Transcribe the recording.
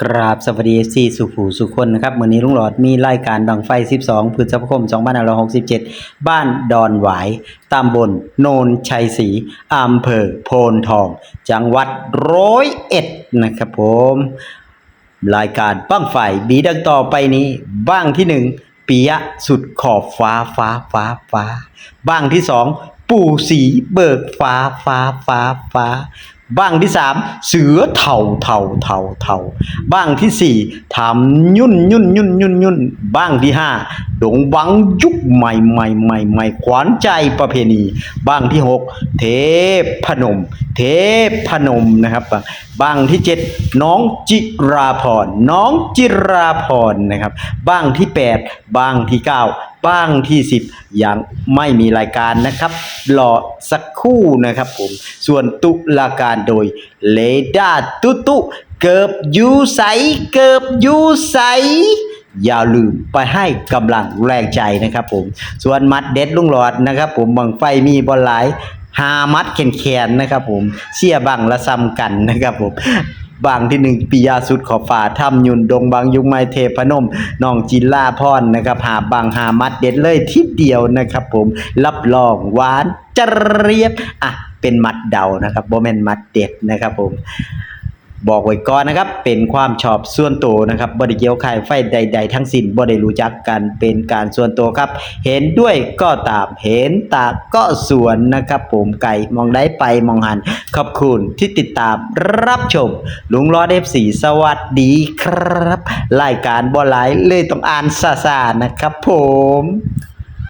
กราบสวัสดีซีสุขูสุคนนะครับมื้อนี้ลุงหลอดมีรายการบังไฟ 12พฤษภาคม2567 บ้านดอนหวายตำบลโนนชัยศรีอำเภอโพนทอง จังหวัดร้อยเอ็ดนะครับผม รายการบ้างไฟบีดังต่อไปนี้ บ้างที่หนึ่งปิยะสุดขอบฟ้าฟ้าฟ้าฟ้า บ้างที่สองปู่สีเบิกฟ้าฟ้าฟ้าฟ้า บ้างที่สามเสือเถ่าเถ่าเถ่าเถ่าบ้างที่สี่ทำยุ่นยุ่นยุ่นยุ่นยุ่นบ้างที่ห้าดงบังยุคใหม่ใหม่ใหม่ใหม่ขวานใจประเพณี บ้างที่หกเทพพนม เทพพนมนะครับบางบ้างที่เจ็ดน้องจิราพรน้องจิราพรนะครับ บ้างที่แปดบ้างที่เก้า บ้างที่สิบยังไม่มีรายการนะครับรอสักครู่นะครับผม ส่วนตุลาการโดยเลดาตุตุเกิบยูใสเกิบยูใสอย่าลืมไปให้กำลังแรงใจนะครับผม ส่วนมัดเด็ดลุงหลอดนะครับผมบังไฟมีบอลไหลหามัดแขนแขนๆนะครับผมเสียบังละซ้ำกันนะครับผม บางที่หนึ่งปิยาสุดขอบฝ่าถ้ำยุนดงบางยุงไมเทพนมน้องจินล่าพรนะครับ หาบางหามัดเด็ดเลยทีเดียวนะครับผมรับรองหวานจเรียบอะเป็นมัดเดานะครับโบแมนมัดเด็ดนะครับผม บอกไว้ก่อนนะครับ เป็นความชอบส่วนตัวนะครับบริเกี่ยวใครไฟใด ๆ ทั้งสิ้นบ่ได้รู้จักกันเป็นการส่วนตัวครับ เห็นด้วยก็ตามเห็นตาก็สวนนะครับ ผมไก่มองได้ไปมองหันขอบคุณที่ติดตามรับชม ลุงรอดเอฟสีสวัสดีครับ รายการบ่หลายเลยต้องอ่านซาๆนะครับ ผม